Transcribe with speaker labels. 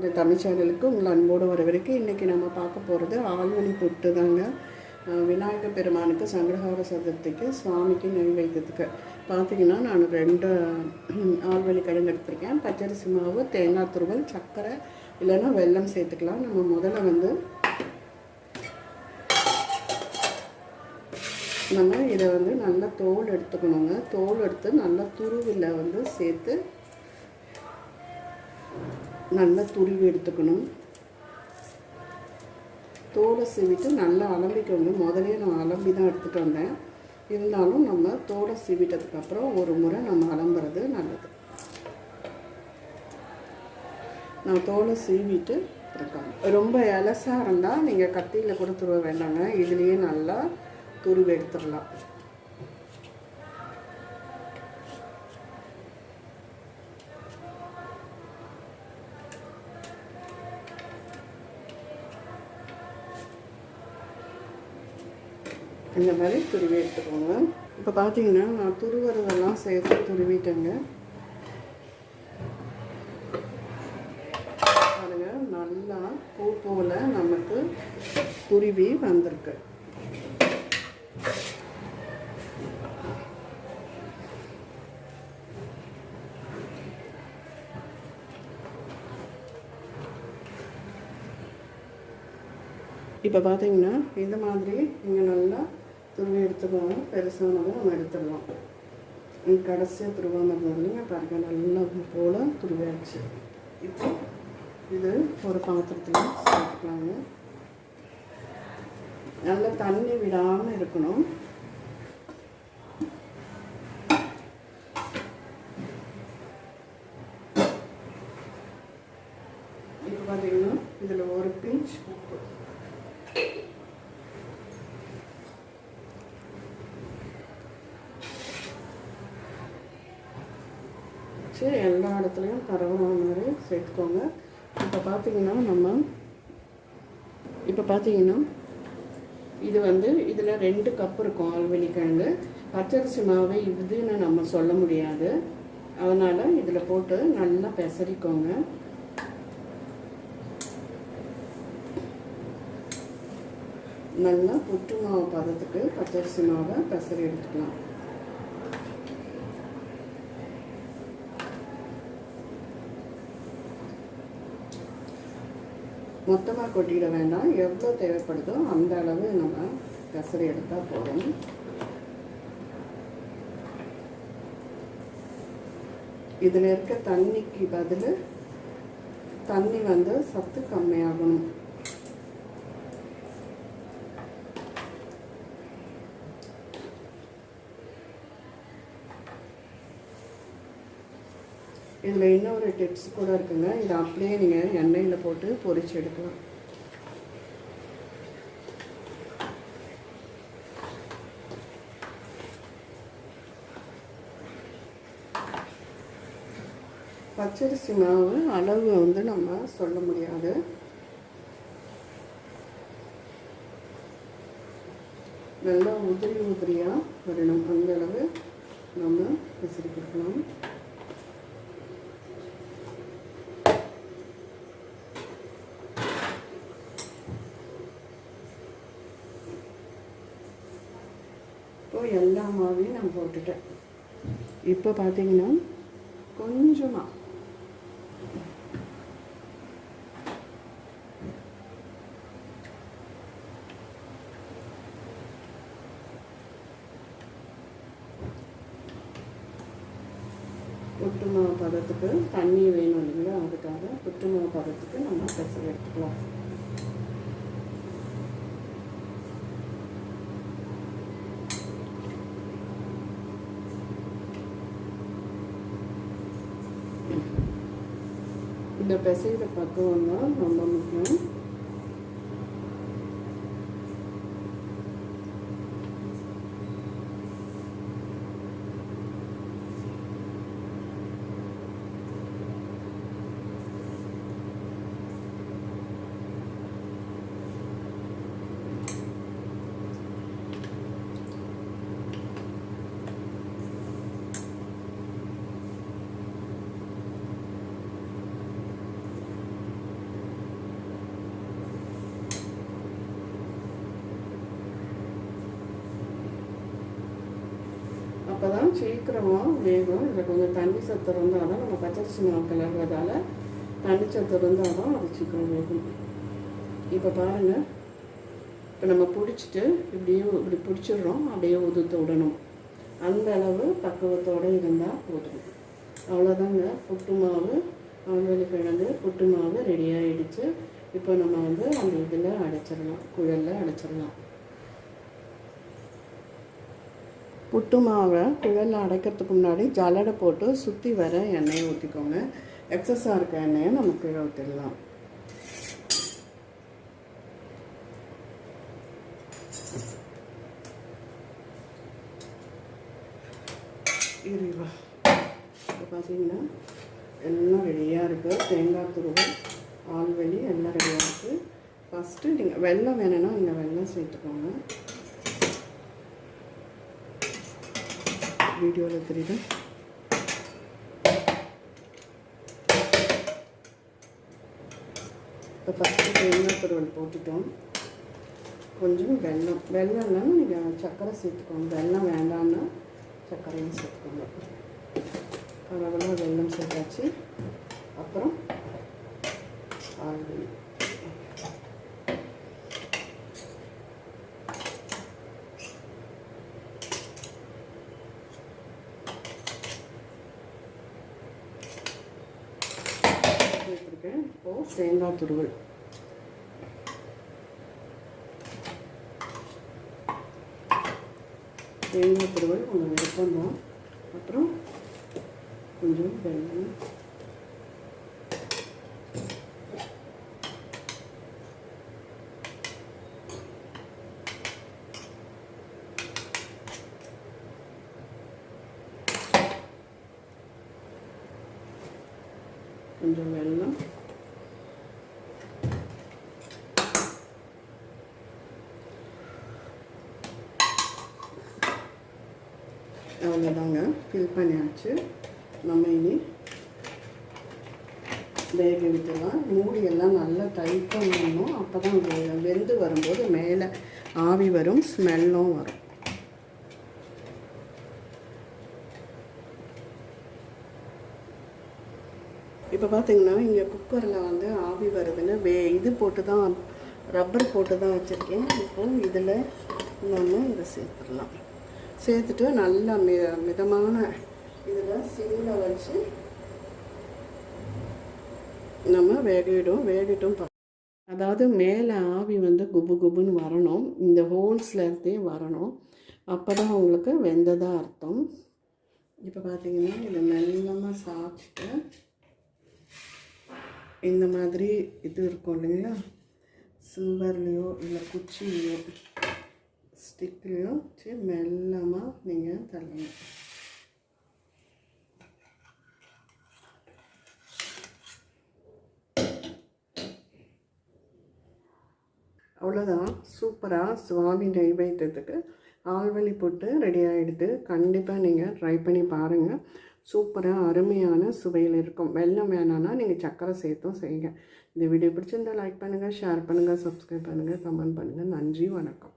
Speaker 1: இந்த தமிழ் சேனலுக்கு உங்களை அன்போடு வரவிருக்கு இன்றைக்கி நம்ம பார்க்க போகிறது ஆழ்வழி புட்டு தாங்க விநாயக விநாயகர் பெருமானுக்கு சங்கடகார சதுர்த்திக்கு சுவாமிக்கு நெய்வேத்தியத்துக்கு பார்த்தீங்கன்னா நான் ரெண்டு ஆழ்வழி கிழங்கு எடுத்திருக்கேன் பச்சரிசி மாவு தேங்காய் துருவல் சர்க்கரை இல்லைன்னா வெல்லம் சேர்த்துக்கலாம். நம்ம முதல்ல வந்து நம்ம இதை வந்து நல்லா தோல் எடுத்துக்கணுங்க. தோல் எடுத்து நல்லா துருவில் வந்து சேர்த்து நல்லா துருவி எடுத்துக்கணும். தோலை சீவிட்டு நல்லா அலம்பிக்கணும் முதலே நான் அலம்பி தான் எடுத்துகிட்டு வந்தேன். இருந்தாலும் நம்ம தோலை சீவிட்டதுக்கப்புறம் ஒரு முறை நம்ம அலம்புறது நல்லது. நான் தோலை சீவிட்டு இருக்காங்க ரொம்ப இலசாக இருந்தால் நீங்கள் கத்தியில் கூட துருவ வேண்டாங்க. இதுலேயே நல்லா துருவி எடுத்துடலாம். இந்த மாதிரி துருவி எடுத்துக்கோங்க. இப்போ பார்த்தீங்கன்னா நான் துருவுறதெல்லாம் சேர்த்து துருவிட்டேங்க. பாருங்க நல்லா பூ போல நமக்கு துருவி வந்திருக்கு. இப்போ பார்த்தீங்கன்னா இந்த மாதிரி இங்கே நல்லா துருவி எடுத்துக்கோங்க. பெருசானதை நம்ம எடுத்துடலாம். கடைசியாக துருவாமல் இருந்ததுலைங்க பாருங்க நல்லா போல் துருவியாச்சு. இப்போ இது ஒரு பாத்திரத்தில் சேர்த்துக்கலாங்க. நல்லா தண்ணி விடாமல் இருக்கணும் இப்போ பார்த்தீங்கன்னா இதில் ஒரு பிஞ்ச் உப்பு வச்சு எல்லா இடத்துலையும் பரவாயில்ல மாதிரி சேர்த்துக்கோங்க. இப்போ பார்த்தீங்கன்னா நம்ம இப்போ பார்த்தீங்கன்னா இது வந்து இதில் ரெண்டு கப் இருக்கும் ஆல்வெளி கிழங்கு பச்சரிசி மாவு இதுன்னு நம்ம சொல்ல முடியாது. அதனால் இதில் போட்டு நல்லா பெசரிக்கோங்க. நல்லா புற்று மாவு பதத்துக்கு பச்சரிசி மாவை பெசரி எடுத்துக்கலாம். மொத்தமாக கொட்டிட வேண்டாம். எவ்வளோ தேவைப்படுதோ அந்த அளவு நம்ம கசரி எடுத்தால் போதும். இதில் இருக்க தண்ணிக்கு பதில் தண்ணி வந்து சத்து கம்மியாகணும். இதில் இன்னொரு டிப்ஸ் கூட இருக்குங்க. இதை அப்படியே நீங்கள் எண்ணெயில் போட்டு பொறிச்சு எடுக்கலாம். பச்சரிசி மாவு அளவு வந்து நம்ம சொல்ல முடியாது. நல்லா உதிரி உதிரியாக வரணும். அந்த அளவு நம்ம விசிறி கொடுக்கலாம். இப்போது எல்லா மாவையும் நான் போட்டுட்டேன். இப்போ பார்த்தீங்கன்னா கொஞ்சமாக புட்டு பதத்துக்கு தண்ணி வேணும் இல்லைங்களா அதுக்காக புட்டுமாவு பதத்துக்கு நம்ம பெசல் எடுத்துக்கலாம். இந்த பிசைகிற பக்குவம் தான் ரொம்ப முக்கியம். அப்போ தான் சீக்கிரமாக வேகும் இதில் கொஞ்சம் தண்ணி சத்து இருந்தால் தான் நம்ம பச்சரிசி மாவு கிளறதால தண்ணி சத்து இருந்தால் தான் அது சீக்கிரம் வேகும். இப்போ பாருங்கள் இப்போ நம்ம பிடிச்சிட்டு இப்படியே இப்படி பிடிச்சிடுறோம் அப்படியே உதுத்து விடணும். அந்த அளவு பக்குவத்தோடு இருந்தால் போதும். அவ்வளோதாங்க புட்டு மாவு ஆழ்வெளி கிழங்கு புட்டு மாவு ரெடி ஆகிடுச்சு இப்போ நம்ம வந்து அந்த இதில் அடைச்சிடலாம். குழலில் அடைச்சிடலாம். புட்டு மாவை குழலில் அடைக்கிறதுக்கு முன்னாடி ஜல்லடை போட்டு சுற்றி வர எண்ணெயை ஊற்றிக்கோங்க எக்ஸஸாக இருக்க எண்ணெயை நம்ம கீழே ஊற்றிடலாம் இப்போ பார்த்தீங்கன்னா எல்லாம் ரெடியாக இருக்குது தேங்காய் துருவல் ஆல்வெளி எல்லாம் ரெடியாக இருக்குது ஃபஸ்ட்டு நீங்கள் வெள்ளம் வேணும்னா நீங்கள் வெள்ளம் சேர்த்துக்கோங்க. வீடியோவில் தெரியுது இப்போ ஃபஸ்ட்டு தேங்காய் துருவல் போட்டுட்டோம் கொஞ்சம் வெல்லம் வெல்லம் இல்லைன்னா நீங்கள் சர்க்கரை சேர்த்துக்கோங்க வெல்லம் வேண்டாம்னா சர்க்கரையும் சேர்த்துக்கோங்க அளவில் வெல்லம் சேர்த்தாச்சு அப்புறம் ஆல்வெளி சேர்த்துருக்கேன் இப்போது தேங்காய் துருவல். தேங்காய் துருவல் ஒன்று விருப்பம் தான் அப்புறம் கொஞ்சம் வெல்லம் கொஞ்சம் வெல்லம் அவ்வளோதாங்க ஃபில் பண்ணியாச்சு. நம்ம இனி வேக விட்டுலாம் மூடி எல்லாம் நல்லா டைட்டாக வேணும் அப்போ தான் வெந்து வரும்போது மேலே ஆவி வரும் ஸ்மெல்லும் வரும். இப்போ பார்த்தீங்கன்னா இங்கே குக்கரில் வந்து ஆவி வருதுன்னு வே இது போட்டு தான் ரப்பர் போட்டு தான் வச்சுருக்கேன். இப்போ இதில் நம்ம இதை சேர்த்துடலாம். சேர்த்துட்டு நல்லா மி மிதமான இதில் சிம்மில் வச்சு நம்ம வேகிடும் வேகட்டும் அதாவது மேலே ஆவி வந்து குபு குபுன்னு வரணும். இந்த ஹோல்ஸில் இருந்தே வரணும். அப்போ தான் உங்களுக்கு வெந்ததாக அர்த்தம். இப்போ பார்த்தீங்கன்னா இதை மெல்லமாக சாப்பிட்டு இந்த மாதிரி இது இருக்கும் இல்லைங்களா? சில்வர்லேயோ இல்லை குச்சிலையோ ஸ்டிக்லேயோ வச்சு மெல்லமாக நீங்கள் தள்ளணும். அவ்வளோதான் சூப்பராக சுவாமி நைவேத்தியத்துக்கு ஆள்வழி போட்டு ரெடி ஆகிடுது கண்டிப்பாக நீங்கள் ட்ரை பண்ணி பாருங்கள் சூப்பராக அருமையான சுவையில் இருக்கும். வெள்ளம் வேணான்னா நீங்கள் சக்கரை சேர்த்தும் செய்யுங்க. இந்த வீடியோ பிடிச்சிருந்தால் லைக் பண்ணுங்கள் ஷேர் பண்ணுங்கள் சப்ஸ்கிரைப் பண்ணுங்கள் கமெண்ட் பண்ணுங்கள் நன்றி வணக்கம்.